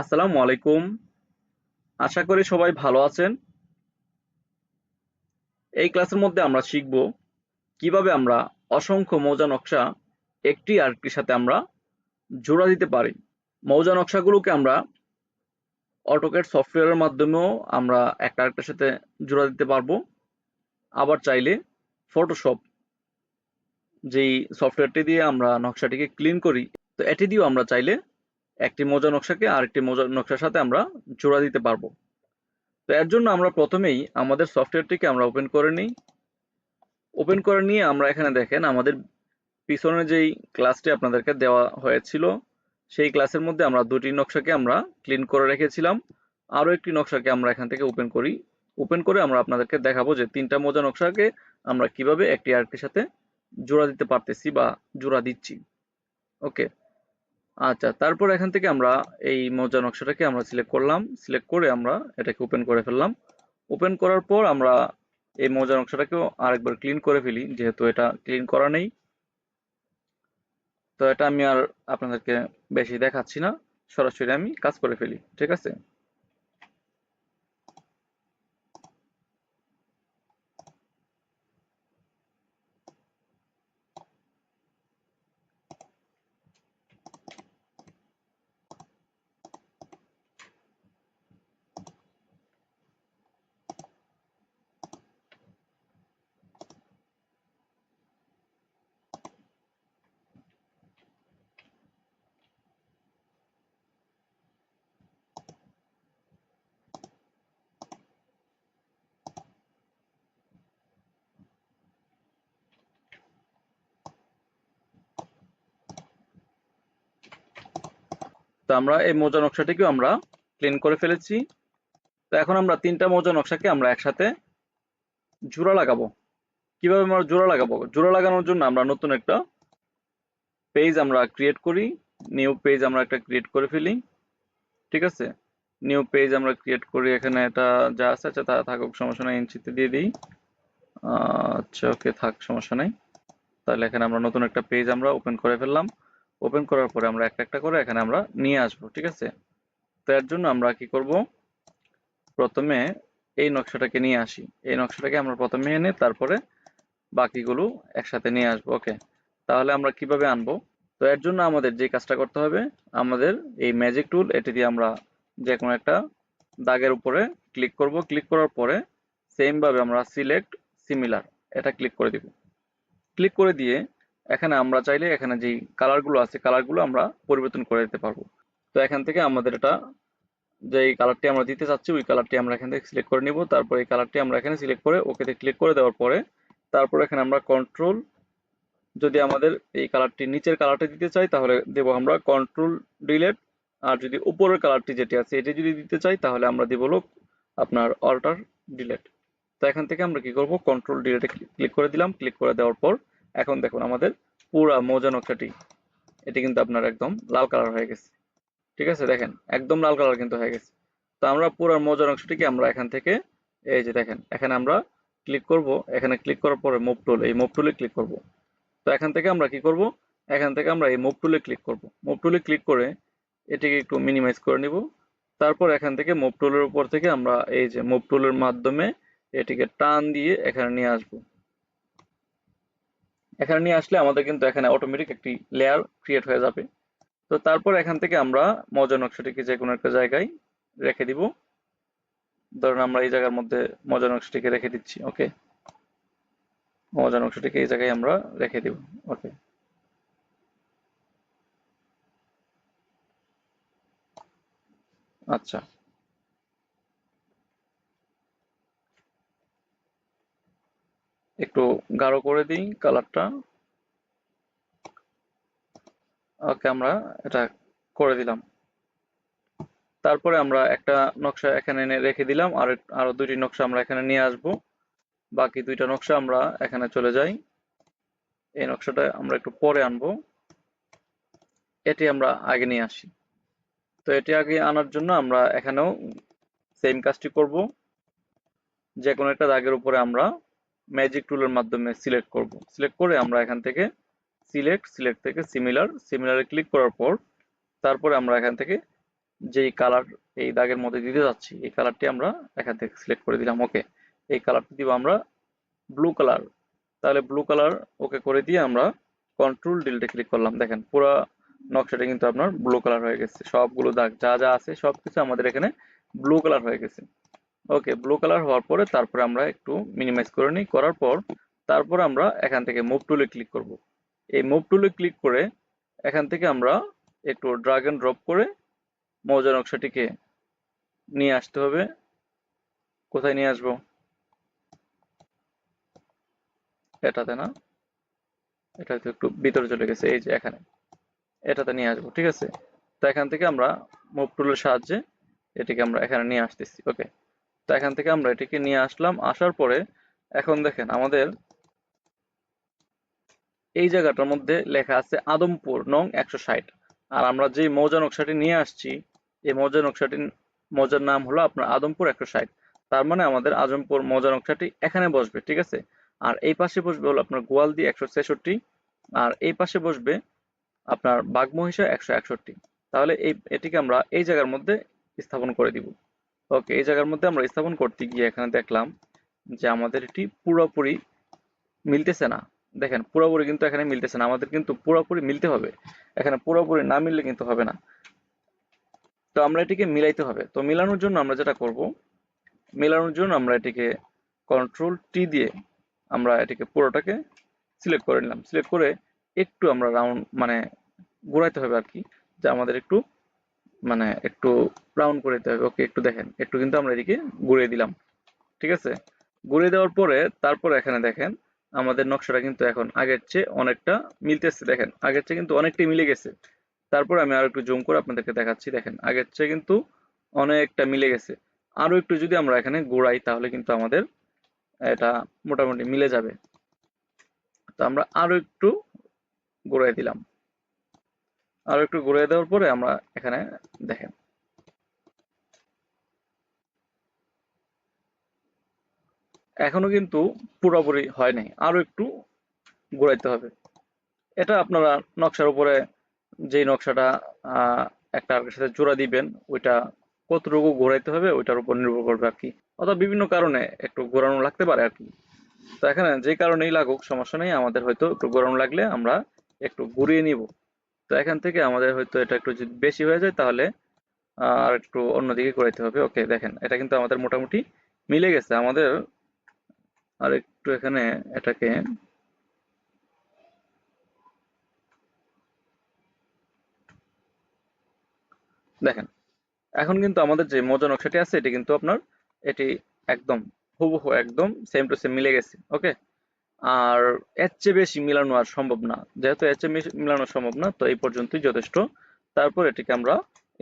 আসসালামু আলাইকুম। আশা করি সবাই ভালো আছেন। এই ক্লাসের মধ্যে আমরা শিখব কীভাবে আমরা অসংখ্য মৌজা নকশা একটি আরেকটির সাথে আমরা জোড়া দিতে পারি। মৌজা নকশাগুলোকে আমরা অটোকেট সফটওয়্যারের মাধ্যমেও আমরা একটা আরেকটার সাথে জোড়া দিতে পারব। আবার চাইলে ফটোশপ যেই সফটওয়্যারটি দিয়ে আমরা নকশাটিকে ক্লিন করি, তো এটি দিয়েও আমরা চাইলে একটি মোজা নকশাকে আরেকটি মোজা নকশার সাথে আমরা জোড়া দিতে পারব। তো এর জন্য আমরা প্রথমেই আমাদের সফটওয়্যারটিকে আমরা ওপেন করে নিই। ওপেন করে নিয়ে আমরা এখানে দেখেন আমাদের পিছনে যেই ক্লাসটি আপনাদেরকে দেওয়া হয়েছিল, সেই ক্লাসের মধ্যে আমরা দুটি নকশাকে আমরা ক্লিন করে রেখেছিলাম। আরও একটি নকশাকে আমরা এখান থেকে ওপেন করি। ওপেন করে আমরা আপনাদেরকে দেখাবো যে তিনটা মোজা নকশাকে আমরা কীভাবে একটি আরেকটির সাথে জোড়া দিতে পারতেছি বা জোড়া দিচ্ছি। ওকে আচ্ছা তারপর এখান থেকে আমরা এই মজা নকশাটাকে আমরা সিলেক্ট করলাম। সিলেক্ট করে আমরা এটাকে ওপেন করে ফেললাম। ওপেন করার পর আমরা এই মজা নকশাটাকেও আরেকবার ক্লিন করে ফেলি, যেহেতু এটা ক্লিন করা নেই। তো এটা আমি আর আপনাদেরকে বেশি দেখাচ্ছি না, সরাসরি আমি কাজ করে ফেলি, ঠিক আছে? তো আমরা এই মোজা নকশাটিকেও আমরা ক্লিন করে ফেলেছি। তো এখন আমরা তিনটা মোজা নকশাকে আমরা একসাথে জোড়া লাগাবো। কীভাবে আমরা জোড়া লাগাবো? জোড়া লাগানোর জন্য আমরা নতুন একটা পেজ আমরা ক্রিয়েট করি। নিউ পেজ আমরা একটা ক্রিয়েট করে ফেলি। ঠিক আছে? নিউ পেজ আমরা ক্রিয়েট করি। এখানে এটা যা আছে আচ্ছা তা থাকুক, সমস্যা নেই, ইঞ্চিতে দিয়ে দিই। আচ্ছা ওকে, থাক, সমস্যা নেই। তাহলে এখানে আমরা নতুন একটা পেজ আমরা ওপেন করে ফেললাম। ওপেন করার পরে আমরা একটা একটা করে এখানে আমরা নিয়ে আসব, ঠিক আছে? তো এর জন্য আমরা কি করব? প্রথমে এই নকশাটাকে নিয়ে আসি। এই নকশাটাকে আমরা প্রথমে এনে তারপরে বাকিগুলো একসাথে নিয়ে আসব, ওকে? তাহলে আমরা কীভাবে আনব? তো এর জন্য আমাদের যে কাজটা করতে হবে, আমাদের এই ম্যাজিক টুল এটি দিয়ে আমরা যে কোনো একটা দাগের উপরে ক্লিক করব। ক্লিক করার পরে সেমভাবে আমরা সিলেক্ট সিমিলার এটা ক্লিক করে দিব। ক্লিক করে দিয়ে এখানে আমরা চাইলে এখানে যে কালারগুলো আছে কালারগুলো আমরা পরিবর্তন করে দিতে পারব। তো এখান থেকে আমাদের এটা যে কালারটি আমরা দিতে চাচ্ছি, ওই কালারটি আমরা এখান থেকে সিলেক্ট করে নিব। তারপর এই কালারটি আমরা এখানে সিলেক্ট করে ওকেতে ক্লিক করে দেওয়ার পরে, তারপর এখানে আমরা কন্ট্রোল যদি আমাদের এই কালারটি নিচের কালারটি দিতে চাই, তাহলে দেব আমরা কন্ট্রোল ডিলেট আর যদি উপরের কালারটি যেটি আছে, এটি যদি দিতে চাই, তাহলে আমরা দিব লোক আপনার অল্টার ডিলেট তো এখান থেকে আমরা কি করব? কন্ট্রোল ডিলেটে ক্লিক করে দিলাম। ক্লিক করে দেওয়ার পর এখন দেখুন আমাদের পুরা মোজা নকশাটি। এটি কিন্তু আপনার একদম লাল কালার হয়ে গেছে। ঠিক আছে, দেখেন, একদম লাল কালার কিন্তু হয়ে গেছে। তো আমরা পুরো মোজা নকশাটিকে আমরা এখান থেকে, এই যে দেখেন, এখানে আমরা ক্লিক করব। এখানে ক্লিক করার পরে মুভ টুল এই মুভ টুলে ক্লিক করব। তো এখান থেকে আমরা কি করব? এখান থেকে আমরা এই মুভ টুলে ক্লিক করব। মুভ টুলে ক্লিক করে এটিকে একটু মিনিমাইজ করে নিব। তারপর এখান থেকে মুভ টুলের উপর থেকে আমরা এই যে মুভ টুলের মাধ্যমে এটিকে টান দিয়ে এখানে নিয়ে আসব। এখানে নিয়ে আসলে আমাদের কিন্তু এখানে অটোমেটিক একটি লেয়ার ক্রিয়েট হয়ে যাবে। তো তারপর এখান থেকে আমরা মজা নকশাটিকে যে কোনো একটা জায়গায় রেখে দিব। ধরুন আমরা এই জায়গার মধ্যে মজা নকশাটিকে রেখে দিচ্ছি ওকে মজা নকশাটিকে এই জায়গায় আমরা রেখে দিব ওকে আচ্ছা। একটু গাঢ় করে দিই কালারটা। ওকে, আমরা এটা করে দিলাম। তারপরে আমরা একটা নকশা এখানে এনে রেখে দিলাম, আর আরও দুইটি নকশা আমরা এখানে নিয়ে আসব। বাকি দুইটা নকশা আমরা এখানে চলে যাই। এই নকশাটা আমরা একটু পরে আনব। এটি আমরা আগে নিয়ে আসি। তো এটি আগে আনার জন্য আমরা এখানেও সেম কাজটি করব। যে কোনো একটা দাগের উপরে আমরা ম্যাজিক টুলের মাধ্যমে সিলেক্ট করব। সিলেক্ট করে আমরা এখান থেকে সিলেক্ট সিলেক্ট থেকে সিমিলার সিমিলারে ক্লিক করার পর তারপরে আমরা এখান থেকে যেই কালার এই দাগের মধ্যে দিতে যাচ্ছি, এই কালারটি আমরা এখান থেকে সিলেক্ট করে দিলাম ওকে এই কালারটি দিব আমরা ব্লু কালার তাহলে ব্লু কালার ওকে করে দিয়ে আমরা কন্ট্রোল ডিলটে ক্লিক করলাম। দেখেন, পুরো নকশাটা কিন্তু আপনার ব্লু কালার হয়ে গেছে। সবগুলো দাগ, যা যা আছে সবকিছু আমাদের এখানে ব্লু কালার হয়ে গেছে। ওকে ব্লু কালার হওয়ার পরে তারপরে আমরা একটু মিনিমাইজ করে নিই। করার পর তারপর আমরা এখান থেকে মুভ টুলে ক্লিক করব। এই মুভ টুলে ক্লিক করে এখান থেকে আমরা একটু ড্রাগ এন্ড ড্রপ করে মৌজা নকশাটিকে নিয়ে আসতে হবে। কোথায় নিয়ে আসব? এটাতে না? এটা তো একটু ভিতরে চলে গেছে, এই যে এখানে। এটাতে নিয়ে আসব, ঠিক আছে? তো এখান থেকে আমরা মুভ টুলের সাহায্যে এটিকে আমরা এখানে নিয়ে আসতেছি ওকে তো এখান থেকে আমরা এটিকে নিয়ে আসলাম। আসার পরে এখন দেখেন আমাদের এই জায়গাটার মধ্যে লেখা আছে আদমপুর নং একশো ষাট। আর আমরা যে মৌজা নকশাটি নিয়ে আসছি, এই মৌজা নকশাটি মৌজার নাম হলো আপনার আদমপুর একশো ষাট। তার মানে আমাদের আজমপুর মৌজা নকশাটি এখানে বসবে, ঠিক আছে? আর এই পাশে বসবে হলো আপনার গোয়ালদি একশো ছেষট্টি, আর এই পাশে বসবে আপনার বাঘমহিষা একশো একষট্টি। তাহলে এই, এটিকে আমরা এই জায়গার মধ্যে স্থাপন করে দিব। ওকে এই জায়গার মধ্যে আমরা স্থাপন করতে গিয়ে এখানে দেখলাম যে আমাদের এটি পুরোপুরি মিলতেছে না। দেখেন, পুরোপুরি কিন্তু এখানে মিলতেছে না। আমাদের কিন্তু পুরোপুরি মিলতে হবে। এখানে পুরোপুরি না মিললে কিন্তু হবে না। তো আমরা এটিকে মিলাইতে হবে। তো মিলানোর জন্য আমরা যেটা করব, মেলানোর জন্য আমরা এটিকে কন্ট্রোল টি দিয়ে আমরা এটিকে পুরোটাকে সিলেক্ট করে নিলাম। সিলেক্ট করে একটু আমরা রাউন্ড মানে ঘোরাইতে হবে আর কি, যে আমাদের একটু মানে একটু রাউন্ড করে দিতে হবে। ওকে একটু দেখেন, একটু কিন্তু আমরা এদিকে ঘুরিয়ে দিলাম। ঠিক আছে? ঘুরিয়ে দেওয়ার পরে তারপর এখানে দেখেন, আমাদের নকশাটা কিন্তু এখন আগের চেয়ে অনেকটা মিলতেছে। দেখেন, আগের চেয়ে কিন্তু অনেকটাই মিলে গেছে। তারপর আমি আরও একটু জুম করে আপনাদেরকে দেখাচ্ছি। দেখেন, আগের চেয়ে কিন্তু অনেকটা মিলে গেছে। আরও একটু যদি আমরা এখানে ঘোরাই, তাহলে কিন্তু আমাদের এটা মোটামুটি মিলে যাবে। তো আমরা আরও একটু ঘুরাই দিলাম। আরও একটু ঘুরিয়ে দেওয়ার পরে আমরা এখানে দেখেন। এখনও কিন্তু পুরোপুরি হয় নাই, আরও একটু ঘুরাইতে হবে। এটা আপনারা নকশার উপরে যেই নকশাটা একটা সাথে জোড়া দিবেন, ওইটা কতটুকু ঘোরাইতে হবে ওইটার উপর নির্ভর করবে আর কি। অথবা বিভিন্ন কারণে একটু ঘোরানো লাগতে পারে আর কি। তো এখানে যে কারণেই লাগুক, সমস্যা নেই, আমাদের হয়তো একটু ঘোরানো লাগলে আমরা একটু ঘুরিয়ে নিব। তো এখান থেকে আমাদের হয়তো এটা একটু যদি বেশি হয়ে যায়, তাহলে আর একটু অন্যদিকে ঘোরাইতে হবে। ওকে, দেখেন, এটা কিন্তু আমাদের মোটামুটি মিলে গেছে। আমাদের আর একটু এখানে এটাকে দেখেন, এখন কিন্তু আমাদের যে মোজা নকশাটি আছে, এটি কিন্তু আপনার, এটি একদম হুবহু একদম সেম টু সেম মিলে গেছে। ওকে? আর এর চেয়ে বেশি মিলানো আর সম্ভব না। যেহেতু এর চেয়ে মিলানো সম্ভব না, তো এই পর্যন্তই যথেষ্ট। তারপর এটিকে আমরা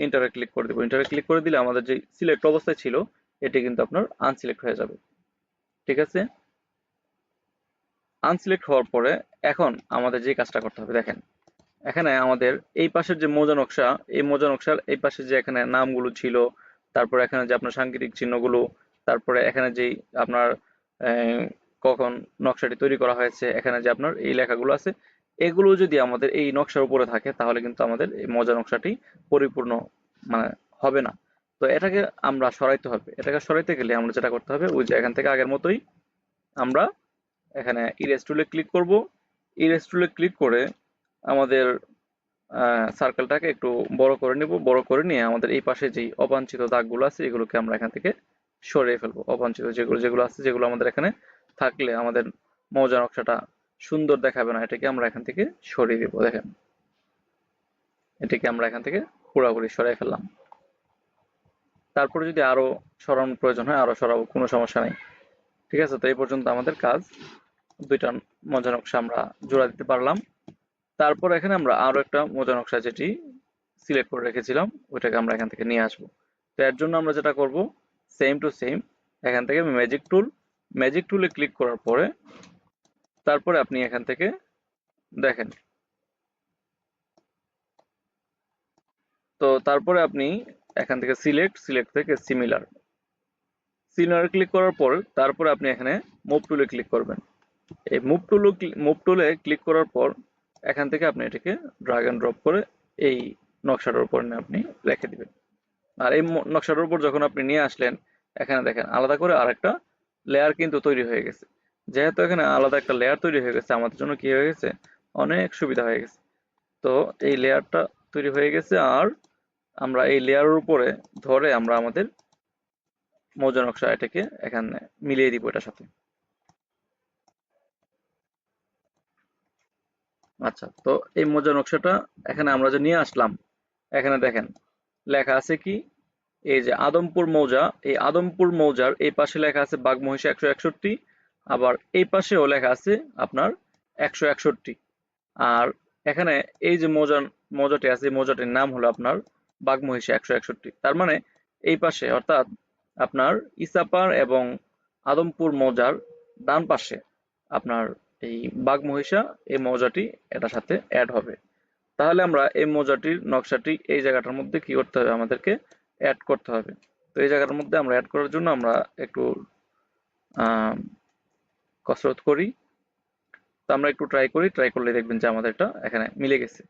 ইন্টারে ক্লিক করে দেবো। ইন্টারে ক্লিক করে দিলে আমাদের যে সিলেক্ট অবস্থায় ছিল, এটি কিন্তু আপনার আনসিলেক্ট হয়ে যাবে। ঠিক আছে? আনসিলেক্ট হওয়ার পরে এখন আমাদের যে কাজটা করতে হবে, দেখেন। এখানে আমাদের এই পাশের যে মোজা নকশা, এই মোজা নকশার এই পাশে যে এখানে নামগুলো ছিল, তারপরে এখানে যে আপনার সাংকেতিক চিহ্নগুলো, তারপরে এখানে যেই আপনার কখন নকশাটি তৈরি করা হয়েছে, এখানে যে আপনার এই লেখাগুলো আছে, এগুলো যদি আমাদের এই নকশার উপরে থাকে, তাহলে কিন্তু আমাদের এই মজা নকশাটি পরিপূর্ণ মানে হবে না। তো এটাকে আমরা সরাইতে হবে। এটাকে সরাইতে গেলে আমরা যেটা করতে হবে, ওই যে এখান থেকে আগের মতোই আমরা এখানে ইরেজ টুলে ক্লিক করব। ইরেজ টুলে ক্লিক করে আমাদের সার্কেলটাকে একটু বড় করে নিব। বড় করে নিয়ে আমাদের এই পাশে যেই অবাঞ্ছিত দাগগুলো আছে, এগুলোকে আমরা এখান থেকে সরিয়ে ফেলব। অবাঞ্ছিত যেগুলো যেগুলো আছে, যেগুলো আমাদের এখানে থাকলে আমাদের মৌজা নকশাটা সুন্দর দেখাবে না, এটাকে আমরা এখান থেকে সরিয়ে দিব, দেখেন। এটাকে আমরা এখান থেকে পুরোপুরি সরিয়ে ফেললাম। তারপরে যদি আরও সরানোর প্রয়োজন হয়, আরও সরাবো, কোনো সমস্যা নেই। ঠিক আছে, তো এই পর্যন্ত আমাদের কাজ। দুইটা মজা নকশা আমরা জোড়া দিতে পারলাম। তারপর এখানে আমরা আরও একটা মজা নকশা যেটি সিলেক্ট করে রেখেছিলাম, ওইটাকে আমরা এখান থেকে নিয়ে আসব। তো এর জন্য আমরা যেটা করব সেম টু সেম এখান থেকে ম্যাজিক টুল ম্যাজিক টুলে ক্লিক করার পরে তারপরে আপনি এখান থেকে দেখেন। তো তারপরে আপনি এখান থেকে সিলেক্ট সিলেক্ট থেকে সিমিলার সিমিলার ক্লিক করার পর তারপরে আপনি এখানে মুভ টুলে ক্লিক করবেন। এই মুভ টুলে মুভ টুলে ক্লিক করার পর এখান থেকে আপনি এটাকে ড্রাগ এন্ড ড্রপ করে এই নকশাটার উপর আপনি রেখে দিবেন। আর এই নকশাটার উপর যখন আপনি নিয়ে আসলেন, এখানে দেখেন আলাদা করে আরেকটা লেয়ার কিন্তু তৈরি হয়ে গেছে। যেহেতু এখানে আলাদা একটা লেয়ার তৈরি হয়ে গেছে, আমাদের জন্য কি হয়ে গেছে? অনেক সুবিধা হয়ে গেছে। তো এই লেয়ারটা তৈরি হয়ে গেছে আর আমরা এই লেয়ারের উপরে ধরে আমরা আমাদের মৌজা নকশা এটাকে এখানে মিলিয়ে দিব এটার সাথে। আচ্ছা তো এই মৌজা নকশাটা এখানে আমরা যে নিয়ে আসলাম, এখানে দেখেন, লেখা আছে কি? এই যে আদমপুর মৌজা, এই আদমপুর মৌজার এই পাশে লেখা আছে বাঘমহিষা একশো একষট্টি, আবার এই পাশেও লেখা আছে আপনার একশো একষট্টি। আর এখানে এই যে মৌজা মৌজাটি আছে মৌজাটির নাম হলো আপনার বাঘমহিষা একশো একষট্টি। তার মানে এই পাশে অর্থাৎ আপনার ইসাপার এবং আদমপুর মৌজার ডান পাশে আপনার এই বাঘমহিষা, এই মৌজাটি এটার সাথে অ্যাড হবে। তাহলে আমরা এই মৌজাটির নকশাটি এই জায়গাটার মধ্যে কি করতে হবে আমাদেরকে? অ্যাড করতে হবে। তো এই জায়গার মধ্যে আমরা অ্যাড করার জন্য আমরা একটু কসরত করি। তো আমরা একটু ট্রাই করি ট্রাই করলে দেখবেন যে আমাদের এটা এখানে মিলে গেছে।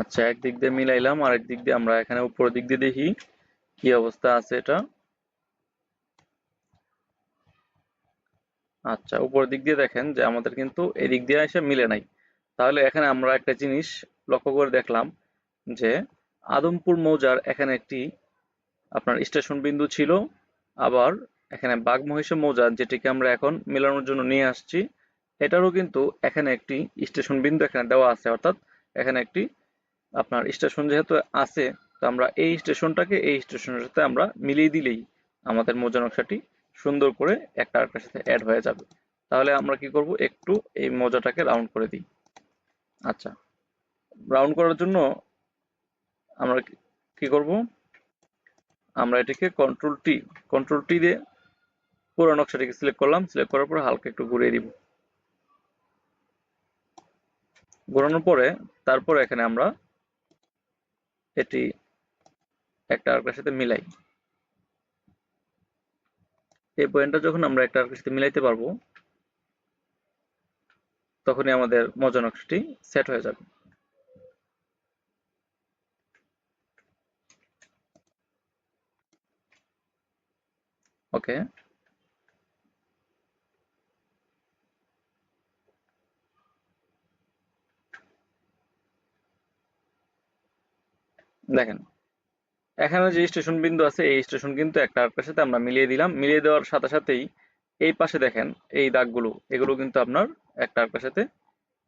আচ্ছা একদিক দিয়ে মিলাইলাম আর একদিক দিয়ে আমরা এখানে উপর দিক দিয়ে দেখি কি অবস্থা আছে এটা। আচ্ছা উপরের দিক দিয়ে দেখেন যে আমাদের কিন্তু এদিক দিয়ে এসে মিলে নাই। তাহলে এখানে আমরা একটা জিনিস লক্ষ্য করে দেখলাম যে আদমপুর মৌজার এখানে একটি আপনার স্টেশন বিন্দু ছিল, আবার এখানে বাঘমহিষা মৌজা যেটিকে আমরা এখন মেলানোর জন্য নিয়ে আসছি, এটারও কিন্তু এখানে একটি স্টেশন বিন্দু এখানে দেওয়া আছে, অর্থাৎ এখানে একটি আপনার স্টেশন যেহেতু আছে, তো আমরা এই স্টেশনটাকে এই স্টেশনের সাথে আমরা মিলিয়ে দিলেই আমাদের মৌজা নকশাটি সুন্দর করে একটা আরেকটার সাথে অ্যাড হয়ে যাবে। তাহলে আমরা কি করব? একটু এই মৌজাটাকে রাউন্ড করে দিই। আচ্ছা রাউন্ড করার জন্য আমরা কি- করব? আমরা এটাকে কন্ট্রোল টি কন্ট্রোল টি দিয়ে পুরো নকশাটিকে সিলেক্ট করলাম। সিলেক্ট করার পরে হালকা একটু ঘুরিয়ে দিব। ঘোরানোর পরে তারপরে এখানে আমরা এটি একটা আরেকটার সাথে মিলাই। এই পয়েন্টটা যখন আমরা একটা আরেকটার সাথে মিলাইতে পারব, তখনই আমাদের মজা নকশাটি সেট হয়ে যাবে। ওকে দেখেন এখানে যে স্টেশন বিন্দু আছে, এই স্টেশন কিন্তু একটা আরেকটার সাথে আমরা মিলিয়ে দিলাম। মিলিয়ে দেওয়ার সাথে সাথেই এই পাশে দেখেন, এই দাগগুলো, এগুলো কিন্তু আপনার একটা আরেকটার সাথে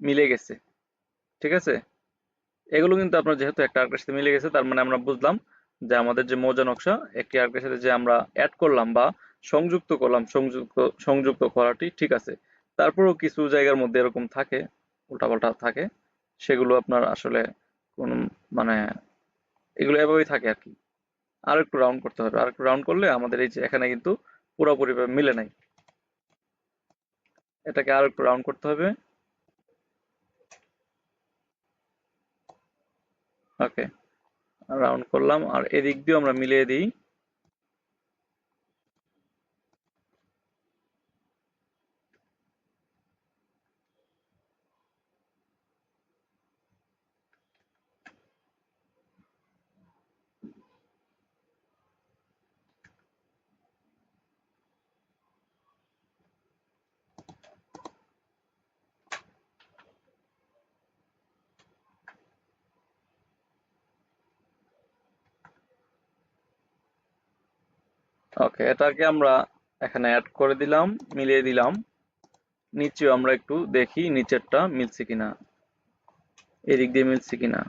মিলে গেছে। ঠিক আছে? এগুলো কিন্তু আপনার যেহেতু একটা আরেকটার সাথে মিলে গেছে, তার মানে আমরা বুঝলাম যে আমাদের যে মৌজা নকশা, একটি আরেকটার সাথে যে আমরা অ্যাড করলাম বা সংযুক্ত করলাম, সংযুক্ত সংযুক্ত করাটি ঠিক আছে। তারপরেও কিছু জায়গার মধ্যে এরকম থাকে, উল্টাপাল্টা থাকে। সেগুলো আপনার আসলে কোন মানে এগুলো এভাবেই থাকে আর কি। আর একটু রাউন্ড করতে হবে। আর একটু রাউন্ড করলে আমাদের এই যে এখানে কিন্তু পুরোপুরি মিলে নাই। এটাকে আর একটু রাউন্ড করতে হবে। ওকে রাউন্ড করলাম। আর এদিক দিয়েও আমরা মিলিয়ে দিই। ওকে এটাকে আমরা এখানে অ্যাড করে দিলাম, মিলিয়ে দিলাম। নিচেও আমরা একটু দেখি নিচেরটা মিলছে কিনা। এদিক দিয়ে মিলছে কিনা।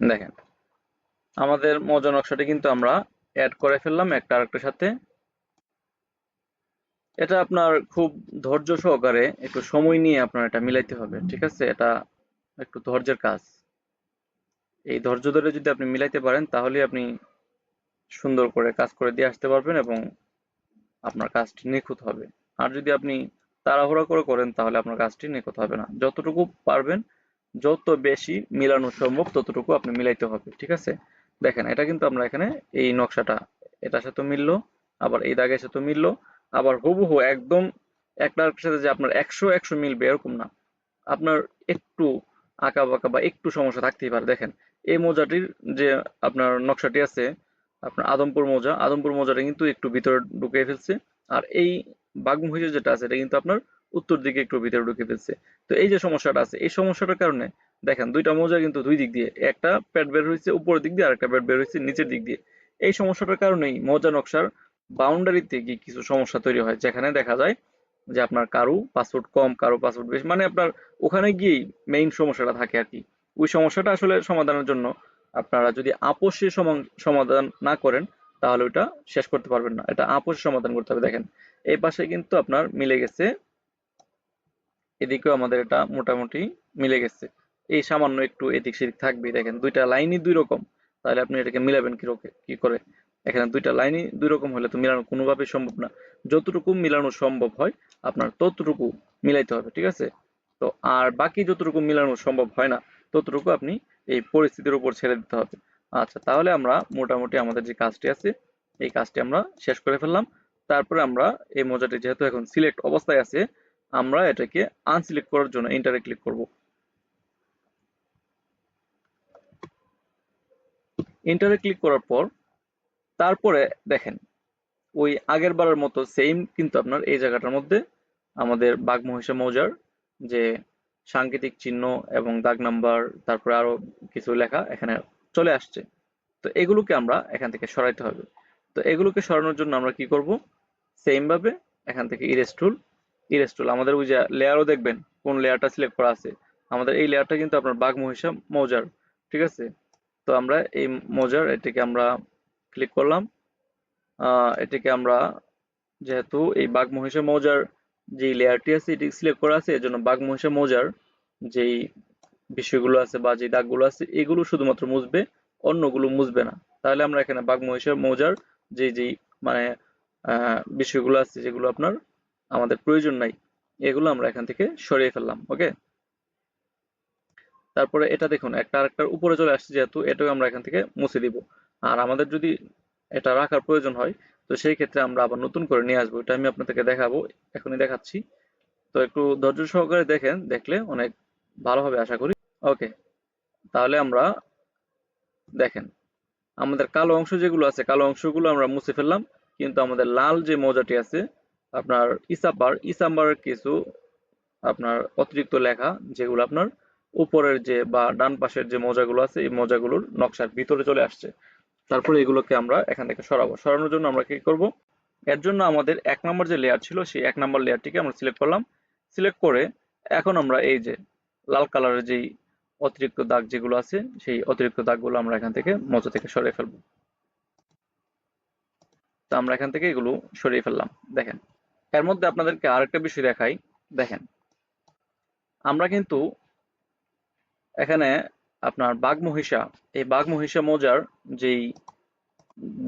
দেখেন, আমাদের মজা নকশাটি কিন্তু আমরা অ্যাড করে ফেললাম একটা আরেকটার সাথে। এটা আপনার খুব ধৈর্য সহকারে একটু সময় নিয়ে আপনার এটা মিলাইতে হবে, ঠিক আছে? এটা একটু ধৈর্যের কাজ। এই ধৈর্য ধরে যদি আপনি মিলাইতে পারেন, তাহলে আপনি সুন্দর করে কাজ করে দিয়ে আসতে পারবেন এবং আপনার কাজটি নিখুঁত হবে। আর যদি আপনি তাড়াহুড়া করে করেন, তাহলে আপনার কাজটি নিখুঁত হবে না। যতটুকু পারবেন যত বেশি মিলানো সম্ভব ততটুকু আপনি মিলাইতে হবে, ঠিক আছে? দেখেন, এটা কিন্তু আমরা এখানে এই নকশাটা, এটার সাথে মিললো, আবার এই দাগের সাথে মিললো, আবার হুবহু একদম একটার সাথে যে আপনার একশো একশো মিলবে, এরকম না। আপনার একটু আঁকা বাঁকা বা একটু সমস্যা থাকতেই পারে। দেখেন, এই মোজাটির যে আপনার নকশাটি আছে, আপনার আদমপুর মোজা, আদমপুর মোজাটা কিন্তু একটু ভিতরে ঢুকিয়ে ফেলছে, আর এই বাগমুহিজা যেটা আছে, এটা কিন্তু আপনার উত্তর দিকে একটু ভিতরে ঢুকে ফেলছে। তো এই যে সমস্যাটা আছে, এই সমস্যাটার কারণে দেখেন দুইটা মোজা কিন্তু দুই দিক দিয়ে, একটা প্যাড বের হয়েছে উপরের দিক দিয়ে আর একটা প্যাড বের হয়েছে নিচের দিক দিয়ে। এই সমস্যাটার কারণেই মোজা নকশার বাউন্ডারিতে গিয়ে কিছু সমস্যা তৈরি হয়। যেখানে দেখা যায় যে আপনার কারও পাসপোর্ট কম, কারও পাসপোর্ট বেশি মানে আপনার ওখানে গিয়েই মেইন সমস্যাটা থাকে আর কি। ওই সমস্যাটা আসলে সমাধানের জন্য আপনারা যদি আপোষে সমাধান না করেন, তাহলে ওটা শেষ করতে পারবেন না। এটা আপোষে সমাধান করতে হবে। দেখেন, এই পাশে কিন্তু আপনার মিলে গেছে এদিকেও আমাদের এটা মোটামুটি মিলে গেছে। এই সামান্য একটু এদিক সেদিক থাকবে। দেখেন দুইটা লাইনই দুই রকম। তাহলে আপনি এটাকে মিলাবেন কি রকে কি করে? এখানে দুইটা লাইনই দুই রকম হলে তো মিলানো কোনোভাবেই সম্ভব না। যতটুকু মিলানো সম্ভব হয়, আপনার ততটুকু মিলাইতে হবে, ঠিক আছে? তো আর বাকি যতটুকু মিলানো সম্ভব হয় না, ততটুকু আপনি এই পরিস্থিতির উপর ছেড়ে দিতে হবে। আচ্ছা তাহলে আমরা মোটামুটি আমাদের যে কাজটি আছে, এই কাজটি আমরা শেষ করে ফেললাম। তারপরে আমরা এই মোজাটি যেহেতু এখন সিলেক্ট অবস্থায় আছে আমরা এটাকে আনসিলেক্ট করার জন্য ইন্টারে ক্লিক করব। ইন্টারে ক্লিক করার পর, তারপরে দেখেন, ওই আগের বারের মতো সেম কিন্তু আপনার এই জায়গাটার মধ্যে আমাদের বাঘমহিষা মৌজার যে সাংকেতিক চিহ্ন এবং দাগ নাম্বার তারপরে আরও কিছু লেখা এখানে চলে আসছে। তো এগুলোকে আমরা এখান থেকে সরাইতে হবে। তো এগুলোকে সরানোর জন্য আমরা কি করব? সেম ভাবে এখান থেকে ইরেজ টুল ইরেজ টুল আমাদের ওই যে লেয়ারও দেখবেন, কোন লেয়ারটা সিলেক্ট করা আছে। আমাদের এই লেয়ারটা কিন্তু আপনার বাঘ মহিষা মৌজার, ঠিক আছে? তো আমরা এই মৌজার, এটিকে আমরা ক্লিক করলাম। এটিকে আমরা যেহেতু এই বাঘ মহিষা মৌজার যে লেয়ারটি আছে, এটি সিলেক্ট করা আছে এর জন্য বাঘ মহিষা মৌজার যেই বিষয়গুলো আছে বা যে দাগগুলো আছে, এগুলো শুধুমাত্র মুছবে, অন্যগুলো মুছবে না। তাহলে আমরা এখানে বাঘ মহিষা মৌজার যে যেই মানে বিষয়গুলো আছে, যেগুলো আপনার আমাদের প্রয়োজন নাই। এগুলো আমরা এখান থেকে সরিয়ে ফেললাম, ওকে? তারপরে এটা দেখুন, একটা আরেকটার উপরে চলে আসছে যেহেতু, এটাও আমরা এখান থেকে মুছে দিব। আর আমাদের যদি এটা রাখার প্রয়োজন হয়, তো সেই ক্ষেত্রে আমরা আবার নতুন করে নিয়ে আসব। এটা আমি আপনাদেরকে দেখাবো, এখনই দেখাচ্ছি। তো একটু ধৈর্য সহকারে দেখেন, দেখলে অনেক ভালো হবে আশা করি। ওকে, তাহলে আমরা দেখেন, আমাদের কালো অংশ যেগুলো আছে, কালো অংশগুলো আমরা মুছে ফেললাম, কিন্তু আমাদের লাল যে মজাটি আছে আপনার ইসাপার ইসাম্বারের কিছু আপনার অতিরিক্ত লেখা, যেগুলো আপনার উপরের যে বা ডান পাশের যে মোজাগুলো আছে, এই মোজাগুলোর নকশার ভিতরে চলে আসছে। তারপরে এগুলোকে আমরা এখান থেকে সরাবো। সরানোর জন্য আমরা কি করব? এর জন্য আমাদের এক নম্বর যে লেয়ার ছিল, সেই এক নম্বর লেয়ারটিকে আমরা সিলেক্ট করলাম। সিলেক্ট করে এখন আমরা এই যে লাল কালারের যেই অতিরিক্ত দাগ যেগুলো আছে, সেই অতিরিক্ত দাগগুলো আমরা এখান থেকে মোজা থেকে সরিয়ে ফেলব। তো আমরা এখান থেকে এগুলো সরিয়ে ফেললাম। দেখেন এর মধ্যে আপনাদেরকে আরেকটা বিষয় দেখাই। দেখেন, আমরা কিন্তু এখানে আপনার বাঘ মহিষা, এই বাঘ মহিষা মোজার যেই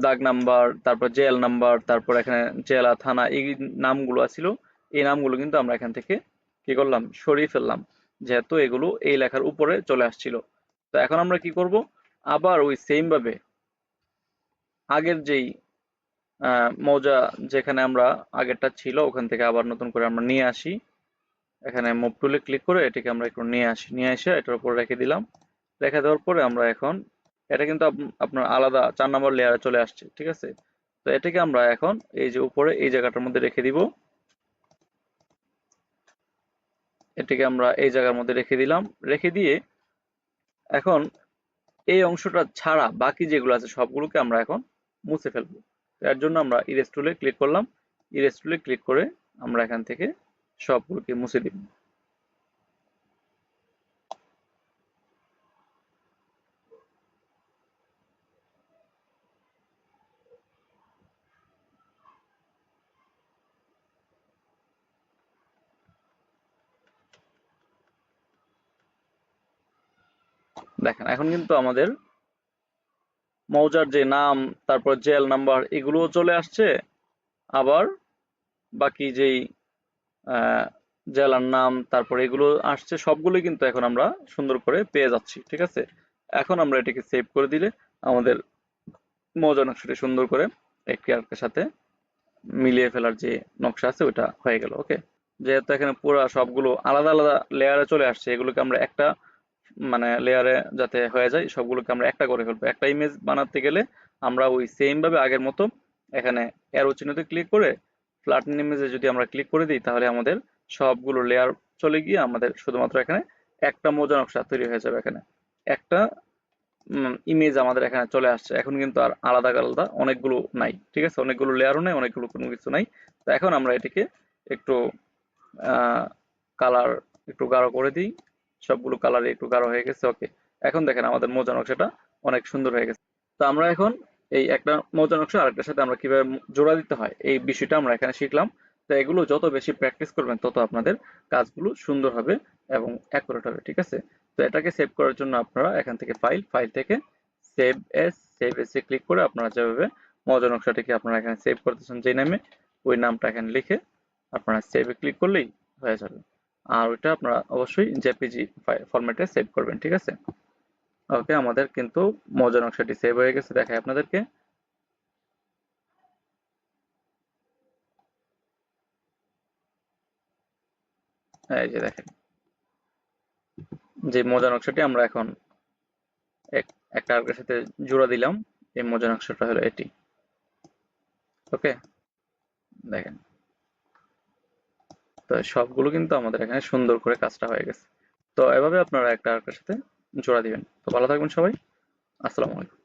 দাগ নাম্বার, তারপর জেল নাম্বার, তারপর এখানে জেলা, থানা, এই নামগুলো আছিল, এই নামগুলো কিন্তু আমরা এখান থেকে কি করলাম? সরিয়ে ফেললাম, যেহেতু এগুলো এই লেখার উপরে চলে আসছিল। তো এখন আমরা কি করব? আবার ওই সেম ভাবে আগের যেই মৌজা যেখানে আমরা আগেরটা ছিল, ওখান থেকে আবার নতুন করে আমরা নিয়ে আসি। এখানে মুভ টুলে ক্লিক করে এটিকে আমরা একটু নিয়ে আসি, নিয়ে এসে এটার উপর রেখে দিলাম। রেখে দেওয়ার পরে আমরা এখন, এটা কিন্তু আপনার আলাদা চার নম্বর লেয়ারে চলে আসছে, ঠিক আছে? তো এটাকে আমরা এখন এই যে উপরে, এই জায়গাটার মধ্যে রেখে দিব। এটিকে আমরা এই জায়গার মধ্যে রেখে দিলাম। রেখে দিয়ে এখন এই অংশটা ছাড়া বাকি যেগুলো আছে সবগুলোকে আমরা এখন মুছে ফেলব। তার জন্য আমরা ইরেজ টুলে ক্লিক করলাম। ইরেজ টুলে ক্লিক করে আমরা এখান থেকে সবগুলোকে মুছে দিব। দেখেন, এখন কিন্তু আমাদের মৌজার যে নাম, তারপর জেল নাম্বার, এগুলোও চলে আসছে। আবার বাকি যেই জেলার নাম, তারপর এগুলো আসছে, সবগুলোই কিন্তু এখন আমরা সুন্দর করে পেয়ে যাচ্ছি, ঠিক আছে? এখন আমরা এটাকে সেভ করে দিলে আমাদের মৌজা নকশাটি সুন্দর করে একটি আরেকটার সাথে মিলিয়ে ফেলার যে নকশা আছে, ওটা হয়ে গেল ওকে যেহেতু এখানে পুরো সবগুলো আলাদা আলাদা লেয়ারে চলে আসছে, এগুলোকে আমরা একটা মানে লেয়ারে যাতে হয়ে যায়, সবগুলোকে আমরা একটা করে ফেলব। একটা ইমেজ বানাতে গেলে আমরা ওই সেম ভাবে আগের মতো এখানে অ্যারো চিহ্নতে ক্লিক করে ফ্ল্যাটেন ইমেজে যদি আমরা ক্লিক করে দিই, তাহলে আমাদের সবগুলো লেয়ার চলে গিয়ে আমাদের শুধুমাত্র এখানে একটা মোজা নকশা তৈরি হয়ে যাবে এখানে। একটা ইমেজ আমাদের এখানে চলে আসছে। এখন কিন্তু আর আলাদা আলাদা অনেকগুলো নাই, ঠিক আছে? অনেকগুলো লেয়ারও নাই, অনেকগুলো কোনো কিছু নাই। তো এখন আমরা এটিকে একটু কালার একটু গাঢ় করে দিই। সবগুলো কালার একটু গাঢ় হয়ে গেছে ওকে এখন দেখেন আমাদের মোজা নকশাটা অনেক সুন্দর হয়ে গেছে। তো আমরা এখন এই একটা মোজা নকশা আরেকটার সাথে আমরা কীভাবে জোড়া দিতে হয়, এই বিষয়টা আমরা এখানে শিখলাম। তো এগুলো যত বেশি প্র্যাকটিস করবেন, তত আপনাদের কাজগুলো সুন্দর হবে এবং অ্যাকুরেট হবে, ঠিক আছে? তো এটাকে সেভ করার জন্য আপনারা এখান থেকে ফাইল ফাইল থেকে সেভ এস সেভ এসে ক্লিক করে আপনারা যেভাবে মজা নকশাটিকে আপনারা এখানে সেভ করতেছেন যে নামে, ওই নামটা এখানে লিখে আপনারা সেভে ক্লিক করলেই হয়ে যাবে। আর ওইটা আপনারা অবশ্যই জেপিজি ফরম্যাটে সেভ করবেন, ঠিক আছে? ওকে আমাদের কিন্তু মজা নকশাটি সেভ হয়ে গেছে, দেখাই আপনাদেরকে। এই যে দেখেন, যে মোজা নকশাটি আমরা এখন এক- একটা আরেকটার সাথে জোড়া দিলাম, এই মোজা নকশাটা হলো এটি। ওকে দেখেন। সবগুলো কিন্তু আমাদের এখানে সুন্দর করে কাজটা হয়ে গেছে। তো এভাবে আপনারা একটা আরেকটার সাথে জোড়া দিবেন। তো ভালো থাকবেন সবাই। আসসালামু আলাইকুম।